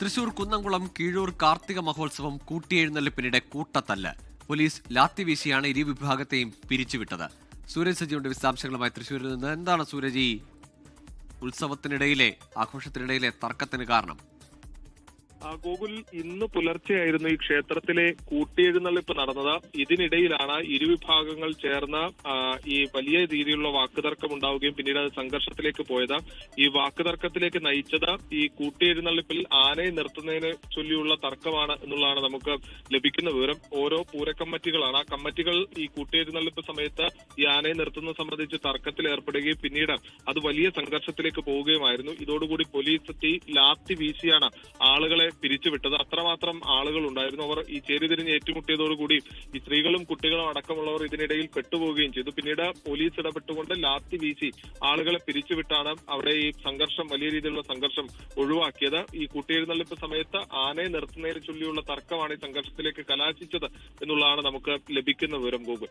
തൃശൂർ കുന്നംകുളം കീഴൂർ കാർത്തിക മഹോത്സവം കൂട്ടിയെഴുന്നള്ളിപ്പിനിടെ കൂട്ടത്തല്ല. പോലീസ് ലാത്തി വീശിയാണ് ഇരു വിഭാഗത്തെയും പിരിച്ചുവിട്ടത്. സൂരജ് സജിയുടെ വിശദാംശങ്ങളുമായി തൃശൂരിൽ നിന്ന്. എന്താണ് സൂരജ് ഈ ഉത്സവത്തിനിടയിലെ ആഘോഷത്തിനിടയിലെ തർക്കത്തിന് കാരണം? ഗോകുൽ ഇന്ന് പുലർച്ചെയായിരുന്നു ഈ ക്ഷേത്രത്തിലെ കൂട്ടിയെഴുന്നള്ളിപ്പ് നടന്നത്. ഇതിനിടയിലാണ് ഇരുവിഭാഗങ്ങൾ ചേർന്ന് ഈ വലിയ രീതിയിലുള്ള വാക്കുതർക്കം ഉണ്ടാവുകയും പിന്നീട് അത് സംഘർഷത്തിലേക്ക് പോയത്. ഈ വാക്കുതർക്കത്തിലേക്ക് നയിച്ചത് ഈ കൂട്ടിയെഴുന്നള്ളിപ്പിൽ ആനയെ നിർത്തുന്നതിനെ ചൊല്ലിയുള്ള തർക്കമാണ് എന്നുള്ളതാണ് നമുക്ക് ലഭിക്കുന്ന വിവരം. ഓരോ പൂരക്കമ്മിറ്റികളാണ്. ആ കമ്മിറ്റികൾ ഈ കൂട്ടിയെഴുന്നള്ളിപ്പ് സമയത്ത് ഈ ആനയെ നിർത്തുന്നത് സംബന്ധിച്ച് തർക്കത്തിൽ ഏർപ്പെടുകയും പിന്നീട് അത് വലിയ സംഘർഷത്തിലേക്ക് പോവുകയുമായിരുന്നു. ഇതോടുകൂടി പോലീസ് എത്തി ലാത്തി വീശിയാണ് ആളുകളെ പിരിച്ചുവിട്ടത്. അത്രമാത്രം ആളുകൾ ഉണ്ടായിരുന്നു അവർ ഈ ചേരിതിരിഞ്ഞ് ഏറ്റുമുട്ടിയതോടുകൂടി ഈ സ്ത്രീകളും കുട്ടികളും അടക്കമുള്ളവർ ഇതിനിടയിൽ പെട്ടുപോവുകയും ചെയ്തു. പിന്നീട് പോലീസ് ഇടപെട്ടുകൊണ്ട് ലാത്തി വീശി ആളുകളെ പിരിച്ചുവിട്ടാണ് അവിടെ ഈ സംഘർഷം വലിയ രീതിയിലുള്ള സംഘർഷം ഒഴിവാക്കിയത്. ഈ കൂട്ടിയെഴുന്നള്ളിപ്പ് സമയത്ത് ആനയെ നിർത്തുന്നതിനെ ചൊല്ലിയുള്ള തർക്കമാണ് ഈ സംഘർഷത്തിലേക്ക് കലാശിച്ചത് എന്നുള്ളതാണ് നമുക്ക് ലഭിക്കുന്ന വിവരം ഗൂഗിൾ